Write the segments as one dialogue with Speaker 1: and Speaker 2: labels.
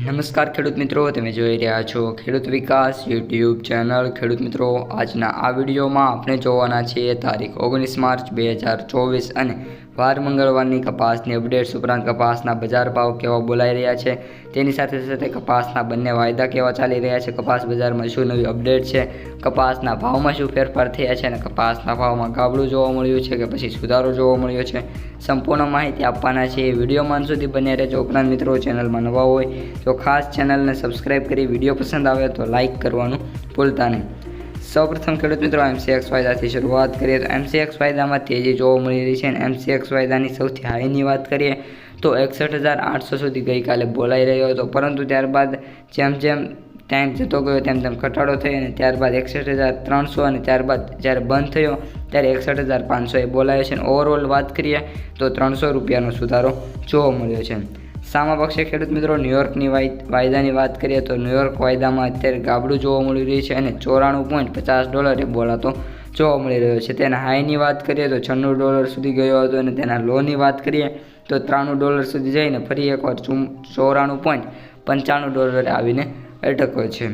Speaker 1: નમસ્કાર ખેડૂત મિત્રો, તમે જોઈ રહ્યા છો ખેડૂત વિકાસ યુટ્યુબ ચેનલ. ખેડૂત મિત્રો, આજના આ વિડીયોમાં આપણે જોવાના છીએ તારીખ ઓગણીસ માર્ચ બે હજાર ચોવીસ અને વાર મંગળવારની કપાસની અપડેટ્સ ઉપરાંત કપાસના બજાર ભાવ કેવા બોલાઈ રહ્યા છે? તેની સાથે સાથે કપાસના બંને વાયદા કેવા ચાલી રહ્યા છે? કપાસ બજારમાં શું નવી અપડેટ છે? કપાસના ભાવમાં શું ફેરફાર થયા છે? અને કપાસના ભાવમાં ગાબડું જોવા મળ્યું છે કે પછી સુધારો જોવા મળ્યો છે? સંપૂર્ણ માહિતી આપવાના છે એ વિડીયોમાં સુધી બને રહેજો. ઉપરાંત મિત્રો, ચેનલમાં નવા હોય તો ખાસ ચેનલને સબસ્ક્રાઈબ કરી વીડિયો પસંદ આવે તો લાઇક કરવાનું ભૂલતા નહીં. સૌપ્રથમ ખેડૂત મિત્રો એમસીએક્સ વાયદાથી શરૂઆત કરીએ તો એમસીએક્સ વાયદામાં તેજી જોવા મળી રહી છે અને એમસીએક્સ વાયદાની સૌથી હાઈની વાત કરીએ તો એકસઠ હજાર આઠસો સુધી ગઈકાલે બોલાઈ રહ્યો હતો. પરંતુ ત્યારબાદ જેમ જેમ ટાઈમ જતો ગયો તેમ તેમ ઘટાડો થયો અને ત્યારબાદ એકસઠ હજાર ત્રણસો અને ત્યારબાદ જ્યારે બંધ થયો ત્યારે એકસઠ હજાર પાંચસો એ બોલાયો છે. અને ઓવરઓલ વાત કરીએ તો ત્રણસો રૂપિયાનો સુધારો જોવા મળ્યો છે. સામા પક્ષે ખેડૂત મિત્રો ન્યુયોર્કની વાયદાની વાત કરીએ તો ન્યુયોર્ક વાયદામાં અત્યારે ગાબડું જોવા મળી રહ્યું છે અને ચોરાણું પોઈન્ટ પચાસ ડોલરે બોલાતો જોવા મળી રહ્યો છે. તેના હાઈની વાત કરીએ તો છન્નું ડોલર સુધી ગયો હતો અને તેના લોની વાત કરીએ તો ત્રાણું ડોલર સુધી જઈને ફરી એકવાર ચોરાણું પોઈન્ટ પંચાણું ડોલરે આવીને અટક્યો છે.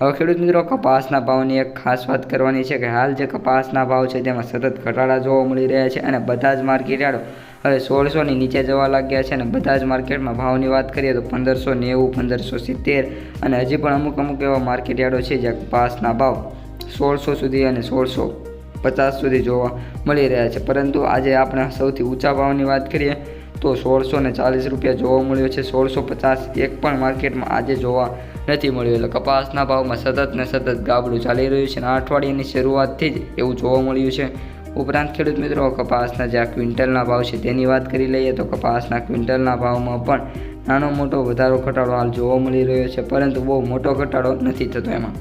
Speaker 1: હવે ખેડૂત મિત્રો કપાસના ભાવની એક ખાસ વાત કરવાની છે કે હાલ જે કપાસના ભાવ છે તેમાં સતત ઘટાડા જોવા મળી રહ્યા છે અને બધા જ માર્કેટયાર્ડો હવે સોળસોની નીચે જવા લાગ્યા છે અને બધા જ માર્કેટમાં ભાવની વાત કરીએ તો પંદરસો નેવું, પંદરસો સિત્તેર અને હજી પણ અમુક અમુક એવા માર્કેટયાર્ડો છે જ્યાં કપાસના ભાવ સોળસો સુધી અને સોળસો પચાસ સુધી જોવા મળી રહ્યા છે. પરંતુ આજે આપણે સૌથી ઊંચા ભાવની વાત કરીએ તો સોળસો ને ચાલીસ રૂપિયા જોવા મળ્યો છે. સોળસો પચાસ એક પણ માર્કેટમાં આજે જોવા નથી મળ્યું. એટલે કપાસના ભાવમાં સતત ને સતત ગાબડું ચાલી રહ્યું છે અને અઠવાડિયાની શરૂઆતથી જ એવું જોવા મળ્યું છે. ઉપરાંત ખેડૂત મિત્રો, કપાસના જે આ ક્વિન્ટલના ભાવ છે તેની વાત કરી લઈએ તો કપાસના ક્વિન્ટલના ભાવમાં પણ નાનો મોટો વધારો ઘટાડો હાલ જોવા મળી રહ્યો છે, પરંતુ બહુ મોટો ઘટાડો નથી થતો એમાં.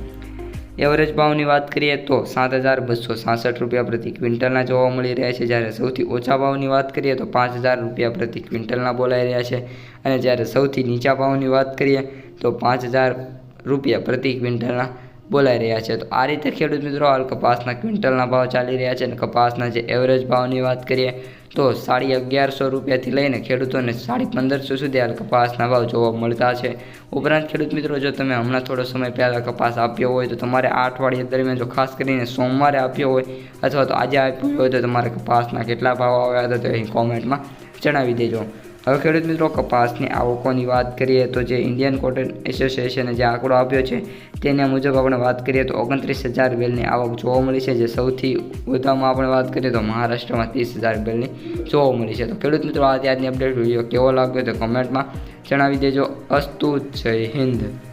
Speaker 1: એવરેજ ભાવની વાત કરીએ તો સાત હજાર બસો સાસઠ રૂપિયા પ્રતિ ક્વિન્ટલના જોવા મળી રહ્યા છે, જ્યારે સૌથી ઓછા ભાવની વાત કરીએ તો પાંચ હજાર રૂપિયા પ્રતિ ક્વિન્ટલના બોલાઈ રહ્યા છે. અને જ્યારે સૌથી નીચા ભાવની વાત કરીએ તો પાંચ હજાર રૂપિયા પ્રતિ ક્વિન્ટલના બોલાઈ રહ્યા છે. તો આ રીતે ખેડૂત મિત્રો હાલ કપાસના ક્વિન્ટલના ભાવ ચાલી રહ્યા છે અને કપાસના જે એવરેજ ભાવની વાત કરીએ તો સાડી અગિયારસો રૂપિયાથી લઈને ખેડૂતોને સાડી પંદરસો સુધી હાલ કપાસના ભાવ જોવા મળતા છે. ઉપરાંત ખેડૂત મિત્રો, જો તમે હમણાં થોડો સમય પહેલાં કપાસ આપ્યો હોય તો તમારે આ અઠવાડિયા દરમિયાન જો ખાસ કરીને સોમવારે આપ્યો હોય અથવા તો આજે આપ્યો હોય તો તમારે કપાસના કેટલા ભાવ આવ્યા હતા તો અહીં કોમેન્ટમાં જણાવી દેજો. હવે ખેડૂત મિત્રો, કપાસની આવકોની વાત કરીએ તો જે ઇન્ડિયન કોટન એસોસિએશને જે આંકડો આપ્યો છે, તેના મુજબ આપણે વાત કરીએ તો ઓગણત્રીસ હજાર બેલની આવક જોવા મળી છે, જે સૌથી વધામાં આપણે વાત કરીએ તો મહારાષ્ટ્રમાં ત્રીસ હજાર બેલની જોવા મળી છે. તો ખેડૂત મિત્રો, આ ત્યારની અપડેટ વીડિયો કેવો લાગ્યો તો કમેન્ટમાં જણાવી દેજો. અસ્તુ, જય હિન્દ.